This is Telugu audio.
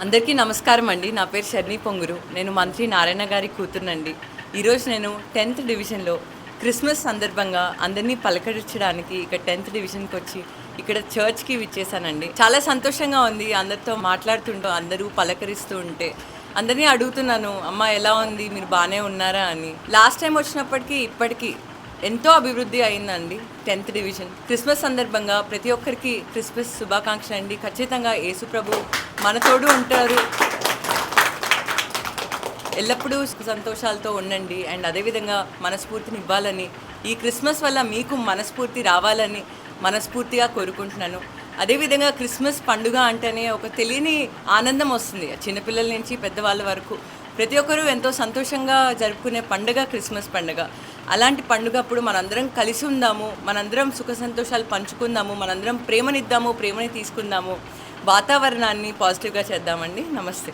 అందరికీ నమస్కారం అండి. నా పేరు షర్ని పొంగురు. నేను మంత్రి నారాయణ గారి కూతురునండి. ఈరోజు నేను టెన్త్ డివిజన్లో క్రిస్మస్ సందర్భంగా అందరినీ పలకరించడానికి ఇక్కడ టెన్త్ డివిజన్కి వచ్చి ఇక్కడ చర్చ్కి విచ్చేసానండి చాలా సంతోషంగా ఉంది అందరితో మాట్లాడుతుంటూ అందరూ పలకరిస్తూ ఉంటే. అందరినీ అడుగుతున్నాను అమ్మ ఎలా ఉంది? మీరు బాగానే ఉన్నారా? అని. లాస్ట్ టైం వచ్చినప్పటికీ ఇప్పటికీ ఎంతో అభివృద్ధి అయిందండి టెన్త్ డివిజన్. క్రిస్మస్ సందర్భంగా ప్రతి ఒక్కరికి క్రిస్మస్ శుభాకాంక్షలు అండి. ఖచ్చితంగా యేసుప్రభు మనతోడు ఉంటారు. ఎల్లప్పుడూ సుఖ సంతోషాలతో ఉండండి. అండ్ అదేవిధంగా మనస్ఫూర్తిని ఇవ్వాలని ఈ క్రిస్మస్ వల్ల మీకు మనస్ఫూర్తి రావాలని మనస్ఫూర్తిగా కోరుకుంటున్నాను. అదేవిధంగా క్రిస్మస్ పండుగ అంటేనే ఒక తెలియని ఆనందం వస్తుంది. చిన్నపిల్లల నుంచి పెద్దవాళ్ళ వరకు ప్రతి ఒక్కరూ ఎంతో సంతోషంగా జరుపుకునే పండుగ క్రిస్మస్ పండుగ. అలాంటి పండుగ అప్పుడు మనందరం కలిసి ఉందాము మనందరం సుఖ సంతోషాలు పంచుకుందాము మనందరం ప్రేమనిద్దాము ప్రేమని తీసుకుందాము. వాతావరణాన్ని పాజిటివ్గా చేద్దామండి. నమస్తే.